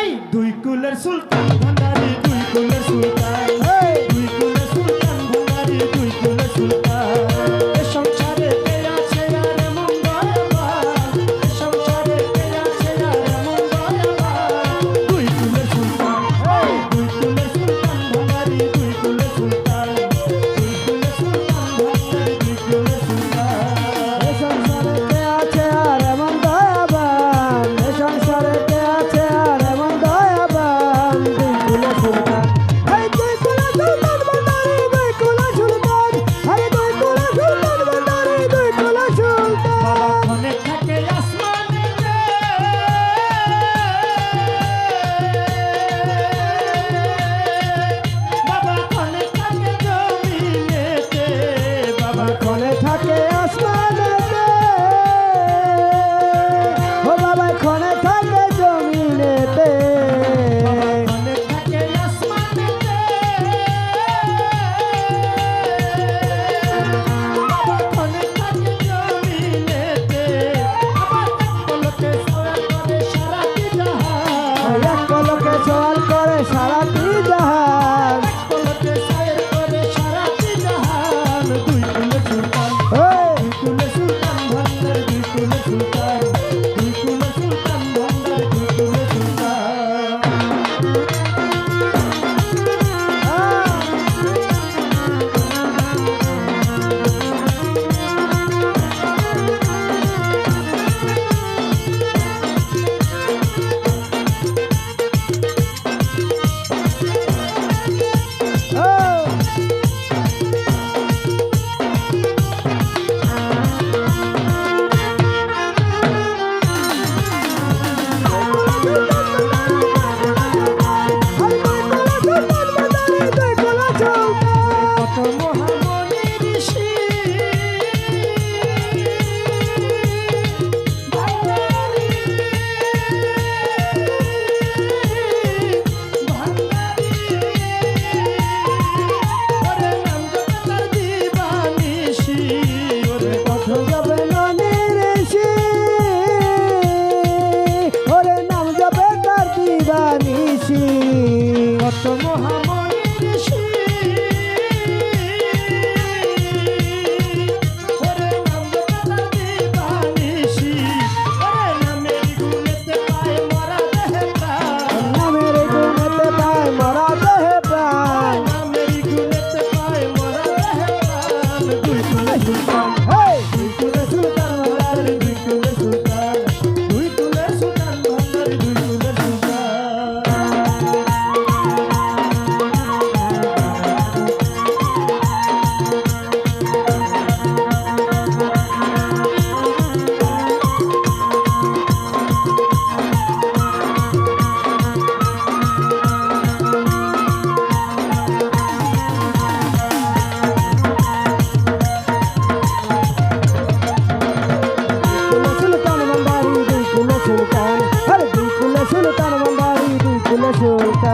এই দুই কুলের সুলতান ভান্ডারি দুই কুলের সুলতান।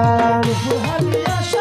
আর